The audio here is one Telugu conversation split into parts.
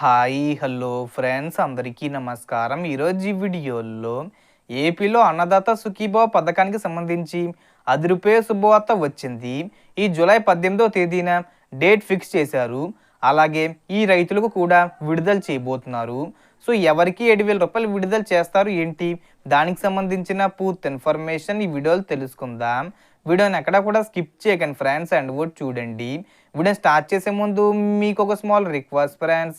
హాయ్ హలో ఫ్రెండ్స్ అందరికీ నమస్కారం. ఈరోజు ఈ వీడియోలో ఏపీలో అన్నదాత సుఖీభవ పథకానికి సంబంధించి అది రూపాయ శుభవార్త వచ్చింది. ఈ జూలై పద్దెనిమిదో తేదీన డేట్ ఫిక్స్ చేశారు. అలాగే ఈ రైతులకు కూడా విడుదల చేయబోతున్నారు. సో ఎవరికి ఏడు వేల రూపాయలు విడుదల చేస్తారు ఏంటి? దానికి సంబంధించిన పూర్తి ఇన్ఫర్మేషన్ ఈ వీడియోలో తెలుసుకుందాం. వీడియోని ఎక్కడ కూడా స్కిప్ చేయకండి ఫ్రెండ్స్ అండ్ కూడా చూడండి. వీడియో స్టార్ట్ చేసే ముందు మీకు ఒక small request friends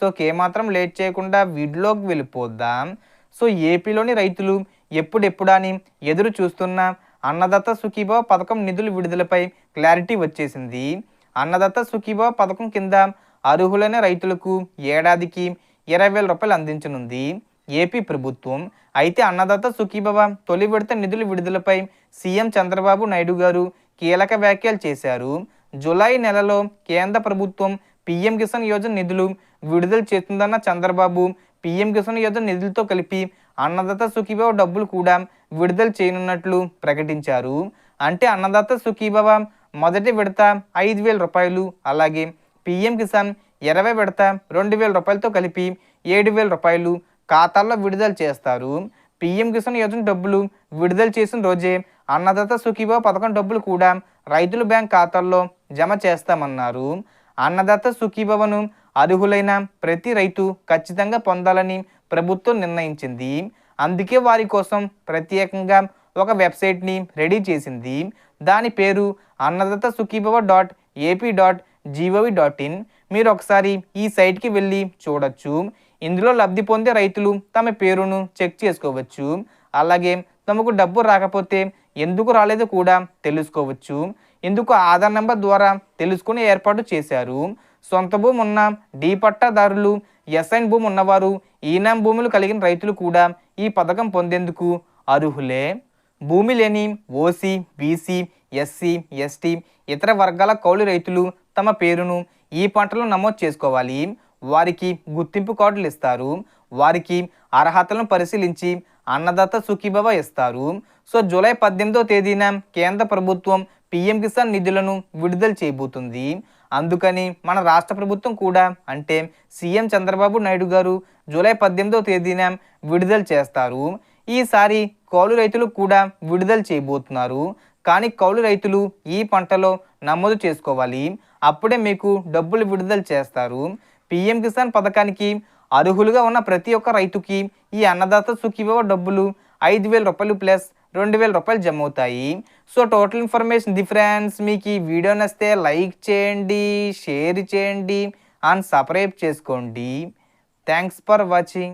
సో ఏమాత్రం లేట్ చేయకుండా వీడిలోకి వెళ్ళిపోద్దాం? సో ఏపీలోని రైతులు ఎప్పుడెప్పుడా అని ఎదురు చూస్తున్న అన్నదత్త సుఖీభావ పథకం నిధుల విడుదలపై క్లారిటీ వచ్చేసింది. అన్నదత్త సుఖీభావ పథకం కింద అర్హులైన రైతులకు ఏడాదికి ఇరవై వేల రూపాయలు అందించనుంది ఏపీ ప్రభుత్వం. అయితే అన్నదాత సుఖీభవ తొలి విడత నిధుల విడుదలపై సీఎం చంద్రబాబు నాయుడు గారు కీలక వ్యాఖ్యలు చేశారు. జూలై నెలలో కేంద్ర ప్రభుత్వం పీఎం కిసాన్ యోజన నిధులు విడుదల చేస్తుందన్న చంద్రబాబు పీఎం కిసాన్ యోజన నిధులతో కలిపి అన్నదాత సుఖీభవ డబ్బులు కూడా విడుదల చేయనున్నట్లు ప్రకటించారు. అంటే అన్నదాత సుఖీభవ మొదటి విడత ఐదు వేల రూపాయలు అలాగే పీఎం కిసాన్ ఇరవై విడత రెండు వేల రూపాయలతో కలిపి ఏడు వేల రూపాయలు ఖాతాల్లో విడుదల చేస్తారు. పీఎం కిసాన్ యోజన డబ్బులు విడుదల చేసిన రోజే అన్నదాత సుఖీభావ పథకం డబ్బులు కూడా రైతుల బ్యాంక్ ఖాతాల్లో జమ చేస్తామన్నారు. అన్నదాత సుఖీభవను అర్హులైన ప్రతి రైతు ఖచ్చితంగా పొందాలని ప్రభుత్వం నిర్ణయించింది. అందుకే వారి కోసం ప్రత్యేకంగా ఒక వెబ్సైట్ని రెడీ చేసింది. దాని పేరు Annadata Sukhibhava dot AP dot gov dot in. మీరు ఒకసారి ఈ సైట్కి వెళ్ళి చూడొచ్చు. ఇందులో లబ్ధి పొందే రైతులు తమ పేరును చెక్ చేసుకోవచ్చు. అలాగే తమకు డబ్బు రాకపోతే ఎందుకు రాలేదో కూడా తెలుసుకోవచ్చు. ఎందుకు ఆధార్ నెంబర్ ద్వారా తెలుసుకునే ఏర్పాటు చేశారు. సొంత భూమి ఉన్న డీ పట్టాదారులు ఎస్ఐన్ భూమి ఉన్నవారు ఈనాం భూములు కలిగిన రైతులు కూడా ఈ పథకం పొందేందుకు అర్హులే. భూమి లేని ఓసీ బీసీ ఎస్సీ ఎస్టీ ఇతర వర్గాల కౌలు రైతులు తమ పేరును ఈ పంటలో నమోదు చేసుకోవాలి. వారికి గుర్తింపు కార్డులు ఇస్తారు. వారికి అర్హతలను పరిశీలించి అన్నదాత సుఖీభవ ఇస్తారు. సో జూలై పద్దెనిమిదో తేదీన కేంద్ర ప్రభుత్వం పిఎం కిసాన్ నిధులను విడుదల చేయబోతుంది. అందుకని మన రాష్ట్ర ప్రభుత్వం కూడా అంటే సీఎం చంద్రబాబు నాయుడు గారు జూలై పద్దెనిమిదో తేదీన విడుదల చేస్తారు. ఈసారి కౌలు రైతులు కూడా విడుదల చేయబోతున్నారు. కానీ కౌలు రైతులు ఈ పంటలో నమోదు చేసుకోవాలి. అప్పుడే మీకు డబ్బులు విడుదల చేస్తారు. పిఎం కిసాన్ పథకానికి అర్హులుగా ఉన్న ప్రతి ఒక్క రైతుకి ఈ అన్నదాత సుఖీభవ డబ్బులు ఐదు వేల రూపాయలు ప్లస్ రెండు వేల రూపాయలు జమ అవుతాయి సో టోటల్ ఇన్ఫర్మేషన్ డిఫరెన్స్ మీకు ఈ వీడియో నచ్చితే లైక్ చేయండి షేర్ చేయండి అండ్ సబ్స్క్రైబ్ చేసుకోండి. Thanks for watching.